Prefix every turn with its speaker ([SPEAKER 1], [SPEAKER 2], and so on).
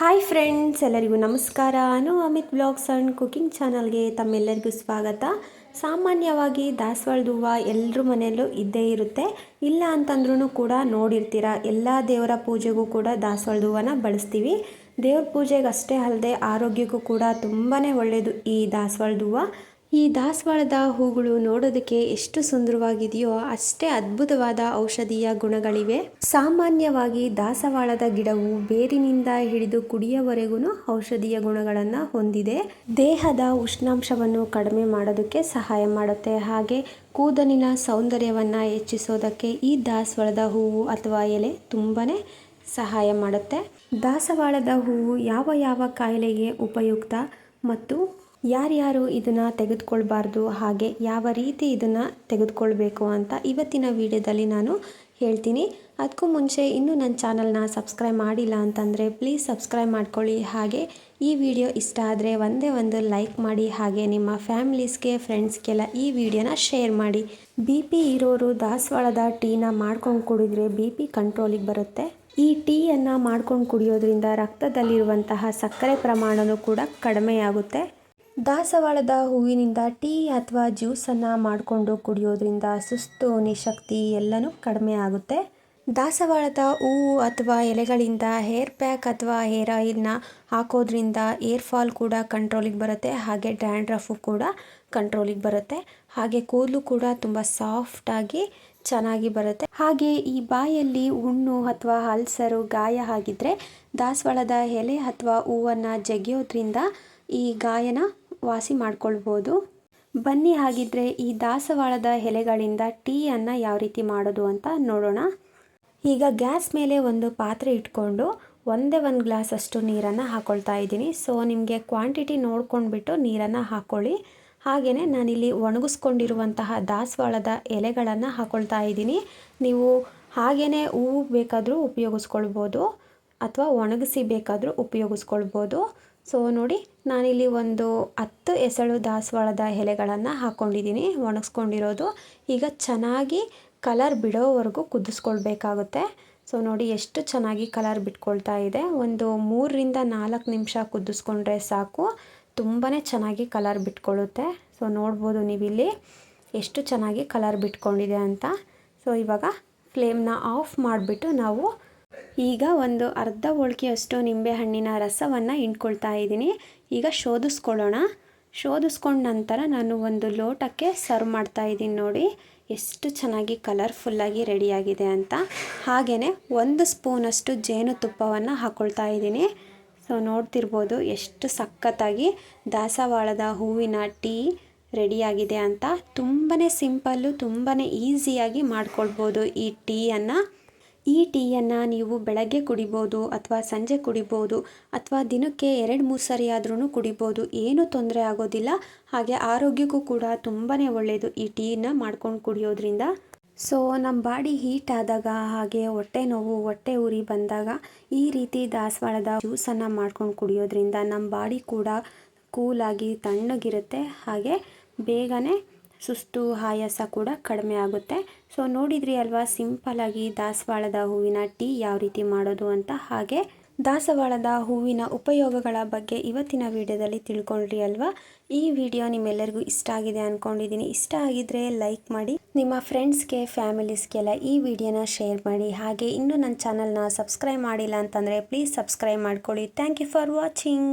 [SPEAKER 1] Hi friends ಎಲ್ಲರಿಗೂ ನಮಸ್ಕಾರ. ನಾನು ಅಮಿತ್ ಬ್ಲಾಗ್ಸ್ ಆ್ಯಂಡ್ ಕುಕಿಂಗ್ ಚಾನಲ್ಗೆ ತಮ್ಮೆಲ್ಲರಿಗೂ ಸ್ವಾಗತ. ಸಾಮಾನ್ಯವಾಗಿ ದಾಸವಾಳದ ಹೂವು ಎಲ್ಲರ ಮನೆಯಲ್ಲೂ ಇದ್ದೇ ಇರುತ್ತೆ. ಇಲ್ಲ ಅಂತಂದ್ರೂ ಕೂಡ ನೋಡಿರ್ತೀರ, ಎಲ್ಲ ದೇವರ ಪೂಜೆಗೂ ಕೂಡ ದಾಸವಾಳದ ಹೂವನ ಬಳಸ್ತೀವಿ. ದೇವ್ರ ಪೂಜೆಗೆ ಅಷ್ಟೇ ಅಲ್ಲದೆ ಆರೋಗ್ಯಕ್ಕೂ ಕೂಡ ತುಂಬಾ ಒಳ್ಳೆಯದು ಈ ದಾಸವಾಳದ ಹೂವು ಈ ದಾಸವಾಳದ ಹೂಗಳು ನೋಡೋದಕ್ಕೆ ಎಷ್ಟು ಸುಂದರವಾಗಿದೆಯೋ ಅಷ್ಟೇ ಅದ್ಭುತವಾದ ಔಷಧೀಯ ಗುಣಗಳಿವೆ. ಸಾಮಾನ್ಯವಾಗಿ ದಾಸವಾಳದ ಗಿಡವು ಬೇರಿನಿಂದ ಹಿಡಿದು ಕುಡಿಯವರೆಗೂ ಔಷಧೀಯ ಗುಣಗಳನ್ನು ಹೊಂದಿದೆ. ದೇಹದ ಉಷ್ಣಾಂಶವನ್ನು ಕಡಿಮೆ ಮಾಡೋದಕ್ಕೆ ಸಹಾಯ ಮಾಡುತ್ತೆ. ಹಾಗೆ ಕೂದಲಿನ ಸೌಂದರ್ಯವನ್ನು ಹೆಚ್ಚಿಸೋದಕ್ಕೆ ಈ ದಾಸವಾಳದ ಹೂವು ಅಥವಾ ಎಲೆ ತುಂಬಾ ಸಹಾಯ ಮಾಡುತ್ತೆ. ದಾಸವಾಳದ ಹೂವು ಯಾವ ಯಾವ ಕಾಯಿಲೆಗೆ ಉಪಯುಕ್ತ ಮತ್ತು ಯಾರ್ಯಾರು ಇದನ್ನು ತೆಗೆದುಕೊಳ್ಬಾರ್ದು, ಹಾಗೆ ಯಾವ ರೀತಿ ಇದನ್ನು ತೆಗೆದುಕೊಳ್ಬೇಕು ಅಂತ ಇವತ್ತಿನ ವಿಡಿಯೋದಲ್ಲಿ ನಾನು ಹೇಳ್ತೀನಿ. ಅದಕ್ಕೂ ಮುಂಚೆ ಇನ್ನೂ ನನ್ನ ಚಾನಲ್ನ ಸಬ್ಸ್ಕ್ರೈಬ್ ಮಾಡಿಲ್ಲ ಅಂತಂದರೆ ಪ್ಲೀಸ್ ಸಬ್ಸ್ಕ್ರೈಬ್ ಮಾಡ್ಕೊಳ್ಳಿ. ಹಾಗೆ ಈ ವಿಡಿಯೋ ಇಷ್ಟ ಆದರೆ ಒಂದೇ ಒಂದು ಲೈಕ್ ಮಾಡಿ, ಹಾಗೆ ನಿಮ್ಮ ಫ್ಯಾಮಿಲೀಸ್ಗೆ, ಫ್ರೆಂಡ್ಸ್ಗೆಲ್ಲ ಈ ವಿಡಿಯೋನ ಶೇರ್ ಮಾಡಿ. ಬಿ ಪಿ ಇರೋರು ದಾಸವಾಳದ ಟೀನ ಮಾಡ್ಕೊಂಡು ಕುಡಿದ್ರೆ ಬಿ ಪಿ ಕಂಟ್ರೋಲಿಗೆ ಬರುತ್ತೆ. ಈ ಟೀಯನ್ನು ಮಾಡ್ಕೊಂಡು ಕುಡಿಯೋದ್ರಿಂದ ರಕ್ತದಲ್ಲಿರುವಂತಹ ಸಕ್ಕರೆ ಪ್ರಮಾಣವೂ ಕೂಡ ಕಡಿಮೆಯಾಗುತ್ತೆ. ದಾಸವಾಳದ ಹೂವಿನಿಂದ ಟೀ ಅಥವಾ ಜ್ಯೂಸನ್ನು ಮಾಡಿಕೊಂಡು ಕುಡಿಯೋದ್ರಿಂದ ಸುಸ್ತು, ನಿಶಕ್ತಿ ಎಲ್ಲನೂ ಕಡಿಮೆ ಆಗುತ್ತೆ. ದಾಸವಾಳದ ಹೂವು ಅಥವಾ ಎಲೆಗಳಿಂದ ಹೇರ್ ಪ್ಯಾಕ್ ಅಥವಾ ಹೇರ್ ಆಯಿಲ್ನ ಹಾಕೋದ್ರಿಂದ ಏರ್ ಫಾಲ್ ಕೂಡ ಕಂಟ್ರೋಲಿಗೆ ಬರುತ್ತೆ. ಹಾಗೆ ಡ್ಯಾಂಡ್ರಫು ಕೂಡ ಕಂಟ್ರೋಲಿಗೆ ಬರುತ್ತೆ. ಹಾಗೆ ಕೂದಲು ಕೂಡ ತುಂಬ ಸಾಫ್ಟಾಗಿ ಚೆನ್ನಾಗಿ ಬರುತ್ತೆ. ಹಾಗೆ ಈ ಬಾಯಲ್ಲಿ ಹುಣ್ಣು ಅಥವಾ ಹಲ್ಸರು ಗಾಯ ಆಗಿದ್ರೆ ದಾಸವಾಳದ ಎಲೆ ಅಥವಾ ಹೂವನ್ನು ಜಗಿಯೋದ್ರಿಂದ ಈ ಗಾಯನ ವಾಸಿ ಮಾಡ್ಕೊಳ್ಬೋದು. ಬನ್ನಿ ಹಾಗಿದ್ರೆ ಈ ದಾಸವಾಳದ ಎಲೆಗಳಿಂದ ಟೀಯನ್ನು ಯಾವ ರೀತಿ ಮಾಡೋದು ಅಂತ ನೋಡೋಣ. ಈಗ ಗ್ಯಾಸ್ ಮೇಲೆ ಒಂದು ಪಾತ್ರೆ ಇಟ್ಕೊಂಡು ಒಂದೇ ಒಂದು ಗ್ಲಾಸ್ ಅಷ್ಟು ನೀರನ್ನು ಹಾಕ್ಕೊಳ್ತಾ ಇದ್ದೀನಿ. ಸೊ ನಿಮಗೆ ಕ್ವಾಂಟಿಟಿ ನೋಡ್ಕೊಂಡ್ಬಿಟ್ಟು ನೀರನ್ನು ಹಾಕ್ಕೊಳ್ಳಿ ಹಾಗೆಯೇ ನಾನಿಲ್ಲಿ ಒಣಗಿಸ್ಕೊಂಡಿರುವಂತಹ ದಾಸವಾಳದ ಎಲೆಗಳನ್ನು ಹಾಕ್ಕೊಳ್ತಾ ಇದ್ದೀನಿ. ನೀವು ಹಾಗೆಯೇ ಹೂವು ಬೇಕಾದರೂ ಉಪಯೋಗಿಸ್ಕೊಳ್ಬೋದು ಅಥವಾ ಒಣಗಿಸಿ ಬೇಕಾದರೂ ಉಪಯೋಗಿಸ್ಕೊಳ್ಬೋದು. ಸೊ ನೋಡಿ ನಾನಿಲ್ಲಿ ಒಂದು ಹತ್ತು ಎಸಳು ದಾಸವಾಳದ ಎಲೆಗಳನ್ನು ಹಾಕ್ಕೊಂಡಿದ್ದೀನಿ ಒಣಗಿಸ್ಕೊಂಡಿರೋದು. ಈಗ ಚೆನ್ನಾಗಿ ಕಲರ್ ಬಿಡೋವರೆಗೂ ಕುದಿಸ್ಕೊಳ್ಬೇಕಾಗುತ್ತೆ. ಸೊ ನೋಡಿ ಎಷ್ಟು ಚೆನ್ನಾಗಿ ಕಲರ್ ಬಿಟ್ಕೊಳ್ತಾ ಇದೆ. ಒಂದು ಮೂರರಿಂದ ನಾಲ್ಕು ನಿಮಿಷ ಕುದಿಸ್ಕೊಂಡ್ರೆ ಸಾಕು. ತುಂಬಾ ಚೆನ್ನಾಗಿ ಕಲರ್ ಬಿಟ್ಕೊಳ್ಳುತ್ತೆ ಸೊ ನೋಡ್ಬೋದು ನೀವಿಲ್ಲಿ ಎಷ್ಟು ಚೆನ್ನಾಗಿ ಕಲರ್ ಬಿಟ್ಕೊಂಡಿದೆ ಅಂತ. ಸೊ ಇವಾಗ ಫ್ಲೇಮ್ನ ಆಫ್ ಮಾಡಿಬಿಟ್ಟು ನಾವು ಈಗ ಒಂದು ಅರ್ಧ ಹೋಳಿಗೆಯಷ್ಟು ನಿಂಬೆಹಣ್ಣಿನ ರಸವನ್ನು ಹಿಂಡ್ಕೊಳ್ತಾ ಇದ್ದೀನಿ. ಈಗ ಶೋಧಿಸ್ಕೊಳ್ಳೋಣ. ಶೋಧಿಸ್ಕೊಂಡ ನಂತರ ನಾನು ಒಂದು ಲೋಟಕ್ಕೆ ಸರ್ವ್ ಮಾಡ್ತಾ ಇದ್ದೀನಿ ನೋಡಿ. ಎಷ್ಟು ಚೆನ್ನಾಗಿ ಕಲರ್ಫುಲ್ಲಾಗಿ ರೆಡಿಯಾಗಿದೆ ಅಂತ. ಹಾಗೆಯೇ ಒಂದು ಸ್ಪೂನಷ್ಟು ಜೇನುತುಪ್ಪವನ್ನು ಹಾಕ್ಕೊಳ್ತಾ ಇದ್ದೀನಿ. ಸೊ, ನೋಡ್ತಿರ್ಬೋದು ಎಷ್ಟು ಸಖತ್ತಾಗಿ ದಾಸವಾಳದ ಹೂವಿನ ಟೀ ರೆಡಿಯಾಗಿದೆ ಅಂತ. ತುಂಬಾ ಸಿಂಪಲ್ಲು ತುಂಬಾ ಈಸಿಯಾಗಿ ಮಾಡ್ಕೊಳ್ಬೋದು ಈ ಟೀಯನ್ನು. ಈ ಟೀಯನ್ನು ನೀವು ಬೆಳಗ್ಗೆ ಕುಡಿಬೋದು ಅಥವಾ ಸಂಜೆ ಕುಡಿಬೋದು ಅಥವಾ ದಿನಕ್ಕೆ ಎರಡು ಮೂರು ಸರಿ ಆದ್ರೂ ಕುಡಿಬೋದು, ಏನೂ ತೊಂದರೆ ಆಗೋದಿಲ್ಲ. ಹಾಗೆ ಆರೋಗ್ಯಕ್ಕೂ ಕೂಡ ತುಂಬಾ ಒಳ್ಳೆಯದು ಈ ಟೀನ ಮಾಡ್ಕೊಂಡು ಕುಡಿಯೋದ್ರಿಂದ. ಸೊ ನಮ್ಮ ಬಾಡಿ ಹೀಟ್ ಆದಾಗ ಹಾಗೆ ಹೊಟ್ಟೆ ನೋವು, ಹೊಟ್ಟೆ ಉರಿ ಬಂದಾಗ ಈ ರೀತಿ ದಾಸವಾಳದ ಜ್ಯೂಸನ್ನು ಮಾಡ್ಕೊಂಡು ಕುಡಿಯೋದ್ರಿಂದ ನಮ್ಮ ಬಾಡಿ ಕೂಡ ಕೂಲಾಗಿ ತಣ್ಣಗಿರುತ್ತೆ. ಹಾಗೆ ಬೇಗನೆ ಸುಸ್ತು ಆಯಾಸ ಕೂಡ ಕಡಿಮೆ ಆಗುತ್ತೆ. ಸೊ ನೋಡಿದ್ರಿ ಅಲ್ವಾ ಸಿಂಪಲಾಗಿ ದಾಸವಾಳದ ಹೂವಿನ ಟೀ ಯಾವ ರೀತಿ ಮಾಡೋದು ಅಂತ? ಹಾಗೆ ದಾಸವಾಳದ ಹೂವಿನ ಉಪಯೋಗಗಳ ಬಗ್ಗೆ ಇವತ್ತಿನ ವಿಡಿಯೋದಲ್ಲಿ ತಿಳ್ಕೊಂಡ್ರಿ ಅಲ್ವಾ? ಈ ವಿಡಿಯೋ ನಿಮ್ಮೆಲ್ಲರಿಗೂ ಇಷ್ಟ ಆಗಿದೆ ಅಂದ್ಕೊಂಡಿದ್ದೀನಿ ಇಷ್ಟ ಆಗಿದ್ರೆ ಲೈಕ್ ಮಾಡಿ, ನಿಮ್ಮ ಫ್ರೆಂಡ್ಸ್ಗೆ, ಫ್ಯಾಮಿಲೀಸ್ಗೆಲ್ಲ ಈ ವಿಡಿಯೋನ ಶೇರ್ ಮಾಡಿ. ಹಾಗೆ ಇನ್ನೂ ನನ್ನ ಚಾನಲ್ನ ಸಬ್ಸ್ಕ್ರೈಬ್ ಮಾಡಿಲ್ಲ ಅಂತಂದರೆ ಪ್ಲೀಸ್ ಸಬ್ಸ್ಕ್ರೈಬ್ ಮಾಡ್ಕೊಳ್ಳಿ. Thank you for watching.